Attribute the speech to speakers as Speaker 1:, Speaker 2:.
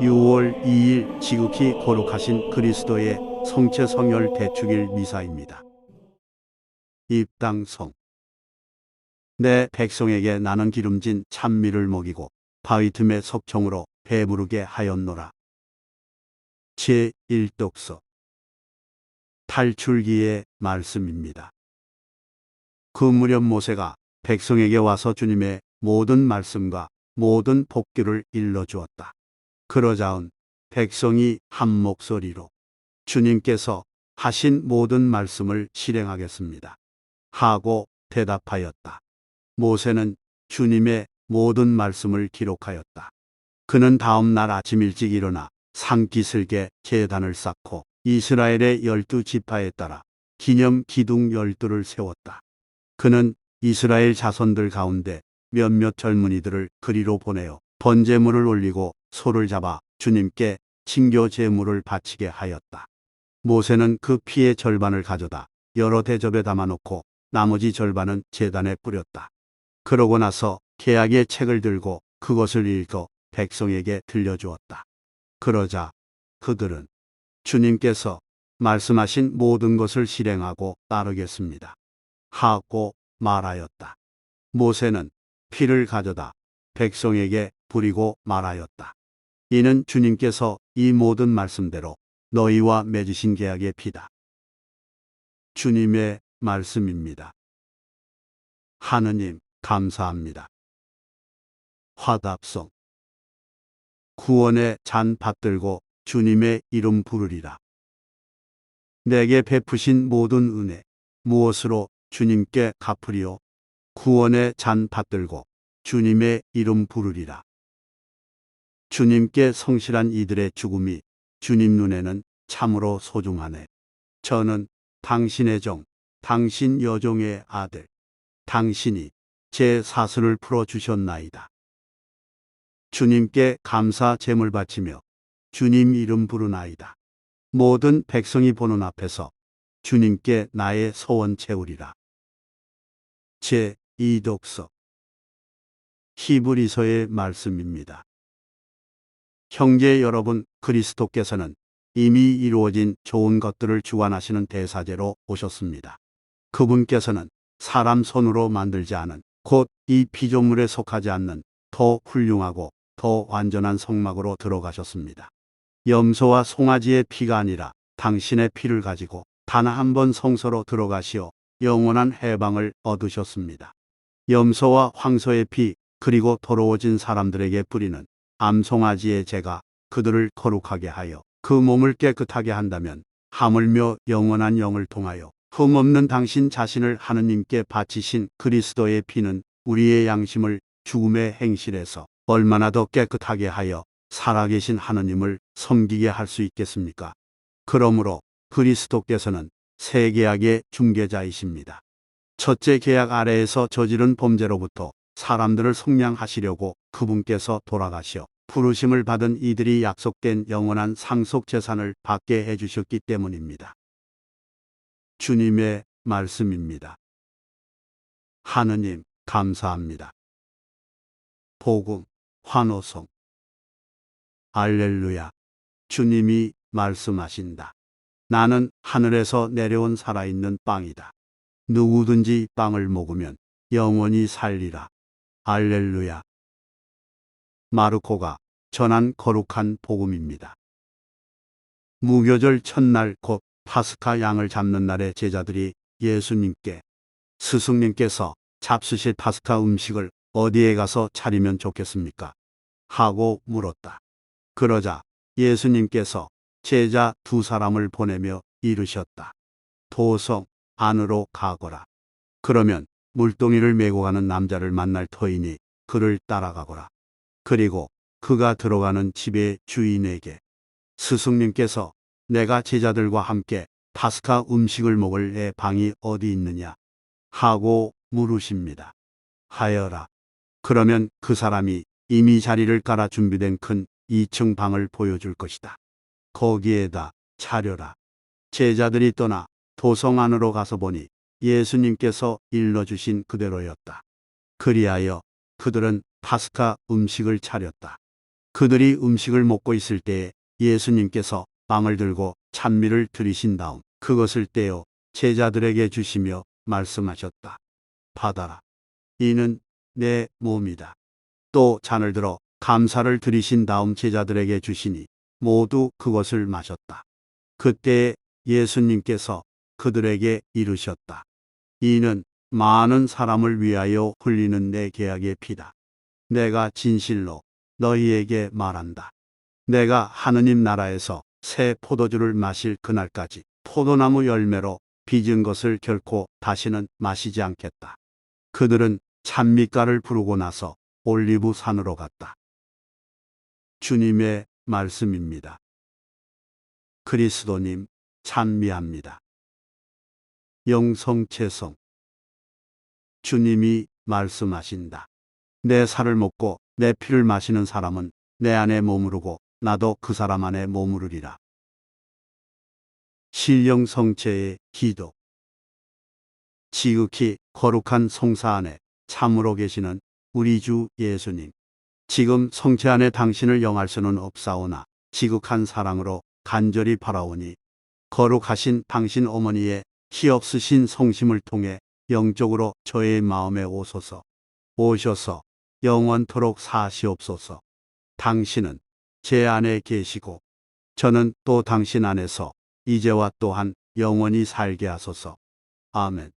Speaker 1: 6월 2일 지극히 거룩하신 그리스도의 성체 성혈 대축일 미사입니다. 입당성 내 백성에게 나는 기름진 찬미를 먹이고 바위 틈의 석청으로 배부르게 하였노라. 제1독서 탈출기의 말씀입니다. 그 무렵 모세가 백성에게 와서 주님의 모든 말씀과 모든 복규를 일러주었다. 그러자온 백성이 한 목소리로 주님께서 하신 모든 말씀을 실행하겠습니다. 하고 대답하였다. 모세는 주님의 모든 말씀을 기록하였다. 그는 다음 날 아침 일찍 일어나 산기슭에 제단을 쌓고 이스라엘의 열두 지파에 따라 기념 기둥 열두를 세웠다. 그는 이스라엘 자손들 가운데 몇몇 젊은이들을 그리로 보내어 번제물을 올리고 소를 잡아 주님께 친교 제물을 바치게 하였다. 모세는 그 피의 절반을 가져다 여러 대접에 담아놓고 나머지 절반은 제단에 뿌렸다. 그러고 나서 계약의 책을 들고 그것을 읽어 백성에게 들려주었다. 그러자 그들은 주님께서 말씀하신 모든 것을 실행하고 따르겠습니다. 하고 말하였다. 모세는 피를 가져다 백성에게 부리고 말하였다. 이는 주님께서 이 모든 말씀대로 너희와 맺으신 계약의 피다. 주님의 말씀입니다. 하느님, 감사합니다. 화답성 구원의 잔 받들고 주님의 이름 부르리라. 내게 베푸신 모든 은혜, 무엇으로 주님께 갚으리요? 구원의 잔 받들고 주님의 이름 부르리라. 주님께 성실한 이들의 죽음이 주님 눈에는 참으로 소중하네. 저는 당신의 종, 당신 여종의 아들, 당신이 제 사슬을 풀어 주셨나이다. 주님께 감사 제물 바치며 주님 이름 부르나이다. 모든 백성이 보는 앞에서 주님께 나의 소원 채우리라. 제 2독서 히브리서의 말씀입니다. 형제 여러분, 그리스도께서는 이미 이루어진 좋은 것들을 주관하시는 대사제로 오셨습니다. 그분께서는 사람 손으로 만들지 않은 곧 이 피조물에 속하지 않는 더 훌륭하고 더 완전한 성막으로 들어가셨습니다. 염소와 송아지의 피가 아니라 당신의 피를 가지고 단 한 번 성소로 들어가시어 영원한 해방을 얻으셨습니다. 염소와 황소의 피 그리고 더러워진 사람들에게 뿌리는 암송아지의 죄가 그들을 거룩하게 하여 그 몸을 깨끗하게 한다면 하물며 영원한 영을 통하여 흠없는 당신 자신을 하느님께 바치신 그리스도의 피는 우리의 양심을 죽음의 행실에서 얼마나 더 깨끗하게 하여 살아계신 하느님을 섬기게 할 수 있겠습니까? 그러므로 그리스도께서는 새 계약의 중개자이십니다. 첫째 계약 아래에서 저지른 범죄로부터 사람들을 속량하시려고 그분께서 돌아가시어 부르심을 받은 이들이 약속된 영원한 상속 재산을 받게 해주셨기 때문입니다. 주님의 말씀입니다. 하느님, 감사합니다. 복음, 환호성. 알렐루야. 주님이 말씀하신다. 나는 하늘에서 내려온 살아있는 빵이다. 누구든지 이 빵을 먹으면 영원히 살리라. 알렐루야. 마르코가 전한 거룩한 복음입니다. 무교절 첫날 곧 파스카 양을 잡는 날에 제자들이 예수님께 스승님께서 잡수실 파스카 음식을 어디에 가서 차리면 좋겠습니까? 하고 물었다. 그러자 예수님께서 제자 두 사람을 보내며 이르셨다. 도성 안으로 가거라. 그러면 물동이를 메고 가는 남자를 만날 터이니 그를 따라가거라. 그리고 그가 들어가는 집의 주인에게 스승님께서 내가 제자들과 함께 파스카 음식을 먹을 내 방이 어디 있느냐 하고 물으십니다. 하여라. 그러면 그 사람이 이미 자리를 깔아 준비된 큰 2층 방을 보여줄 것이다. 거기에다 차려라. 제자들이 떠나 도성 안으로 가서 보니 예수님께서 일러주신 그대로였다. 그리하여 그들은 파스카 음식을 차렸다. 그들이 음식을 먹고 있을 때에 예수님께서 빵을 들고 찬미를 드리신 다음 그것을 떼어 제자들에게 주시며 말씀하셨다. 받아라. 이는 내 몸이다. 또 잔을 들어 감사를 드리신 다음 제자들에게 주시니 모두 그것을 마셨다. 그때 예수님께서 그들에게 이르셨다. 이는 많은 사람을 위하여 흘리는 내 계약의 피다. 내가 진실로 너희에게 말한다. 내가 하느님 나라에서 새 포도주를 마실 그날까지 포도나무 열매로 빚은 것을 결코 다시는 마시지 않겠다. 그들은 찬미가를 부르고 나서 올리브 산으로 갔다. 주님의 말씀입니다. 그리스도님 찬미합니다. 영성채성 주님이 말씀하신다. 내 살을 먹고 내 피를 마시는 사람은 내 안에 머무르고 나도 그 사람 안에 머무르리라. 신령성체의 기도 지극히 거룩한 성사 안에 참으로 계시는 우리 주 예수님. 지금 성체 안에 당신을 영할 수는 없사오나 지극한 사랑으로 간절히 바라오니 거룩하신 당신 어머니의 희없으신 성심을 통해 영적으로 저의 마음에 오소서 오셔서 영원토록 사시옵소서. 당신은 제 안에 계시고 저는 또 당신 안에서 이제와 또한 영원히 살게 하소서. 아멘.